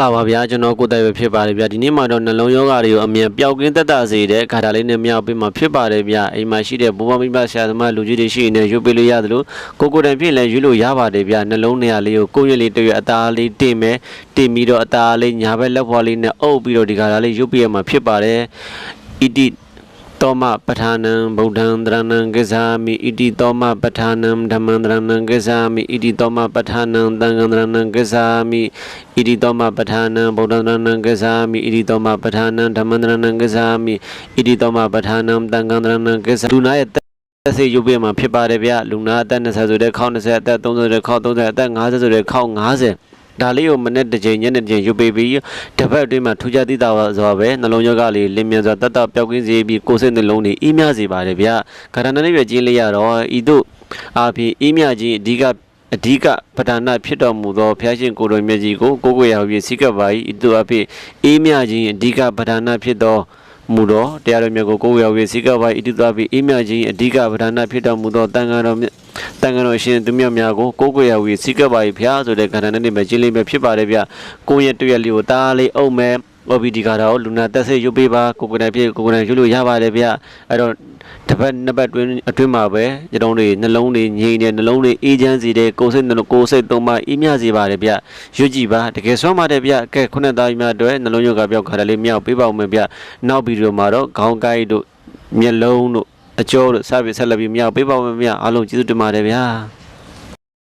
လာပါဗျာကျွန်တော်ကိုယ်တိုင်ပဲဖြစ်ပါတယ်ဗျာဒီနေ့မှတော့နှလုံးယောဂတွေကိုအမြန်ပျောက်ကင်းသက်သာစေတဲ့ခါတာလေးနဲ့မြောက်ပေးမှာဖြစ်ပါတယ်ဗျာအိမ်မှာရှိတဲ့ဘုဘမိဘဆရာသမားလူကြီးတွေရှိနေရွတ်ပေးလို့ရတယ်လို့ကိုကိုယ်တိုင်ဖြစ်လဲရွတ်လို့ရပါတယ်ဗျာနှလုံးနေရာလေးကိုကိုယ့်ရွက်လေးတွေ့ရအသားလေးတင်မယ်တင်ပြီးတော့အသားလေးညာဘက်လက်ဖွာလေးနဲ့အုပ်ပြီးတော့ဒီခါတာလေးရွတ်ပေးရမှာဖြစ်ပါတယ်ဣတိ တောမပဋ္ဌာနံဗုဒ္ဓံတရဏံကိဇာမိဣတိတောမပဋ္ဌာနံဓမ္မံတရဏံကိဇာမိဣတိတောမပဋ္ဌာနံသံဃံတရဏံကိဇာမိဣတိတောမပဋ္ဌာနံဗုဒ္ဓံတရဏံကိဇာမိဣတိတောမပဋ္ဌာနံဓမ္မံတရဏံကိဇာမိဣတိတောမပဋ္ဌာနံသံဃံတရဏံကိဇာလူနာရဲ့သက်စေရုပ်ပြမှာဖြစ်ပါတယ်ဗျလူနာအသက်20ဆိုတဲ့ခေါင်း20အသက်30ဆိုတဲ့ခေါင်း30အသက်50ဆိုတဲ့ခေါင်း50 ဒါလေးကိုမနေ့တစ်ချိန်ညနေတစ်ချိန်ရုပ်ပေးပြီးတစ်ဖက်အတွင်းမှာထူးခြားသိတာဆိုပဲနှလုံးရောဂါလေးလင်းမြန်စွာတတ်တပျောက်ကင်းစေပြီးကိုယ်စိတ်နှလုံးတွေအေးမြစေပါတယ်ဗျခန္ဓာနဲ့ပြည့်ကျင်းလေးရတော့ဤတို့အာဖြင့်အေးမြခြင်းအဓိကအဓိကပဋ္ဌာနာဖြစ်တော်မူသောဘုရားရှင်ကိုယ်တော်မြတ်ကြီးကိုကိုယ်ကိုယ်ရာပြီးစိကပ်ပါ၏ဤတို့အဖြစ်အေးမြခြင်းအဓိကပဋ္ဌာနာဖြစ်သော မူတော်တရားတော်မြတ်ကိုကိုယ်ကိုယ်ရာပြီးစိကပ်ပါ၏ဤတို့အဖြစ်အေးမြခြင်းအဓိကပဋ္ဌာနာဖြစ်တော်မူသောတန်ခါတော်မြတ်တန်ခါတော်ရှင်သူမြတ်များကိုကိုယ်ကိုယ်ရာပြီးစိကပ်ပါ၏ဘုရားဆိုတဲ့ခန္ဓာနဲ့ပဲကျင်းလေးပဲဖြစ်ပါတယ်ဗျကိုယ့်ရဲ့တွေ့ရလေးကိုတားလေးအုပ်မဲ့ OBD ကတော့လူနာတက်စိတ်ရုပ်ပေးပါကိုကိုယ်တိုင်ပြည့်ကိုကိုယ်တိုင်ရုပ်လို့ရပါတယ်ဗျအဲ့တော့တစ်ပတ်နှစ်ပတ်တွင်းအတွင်းမှာပဲကျွန်တော်တို့နှလုံးတွေငြိမ်တဲ့နှလုံးတွေအေးချမ်းစေတဲ့ကိုယ်စိတ်နှလုံးကိုယ်စိတ်သုံးပါအေးမြစေပါတယ်ဗျရွတ်ကြည့်ပါတကယ်ဆွမ်းပါတယ်ဗျကဲခုနှစ်သားကြီးများအတွက်နှလုံးရောဂါပြောက်ခါတယ်လေးမြောက်ပေးပါဦးမယ်ဗျနောက်ဗီဒီယိုမှာတော့ခေါင်းကိုက်တို့မျက်လုံးတို့အကျော်တို့စပြီးဆက်လက်ပြီးမြောက်ပေးပါဦးမယ်ဗျအားလုံးကျေးဇူးတင်ပါတယ်ဗျာ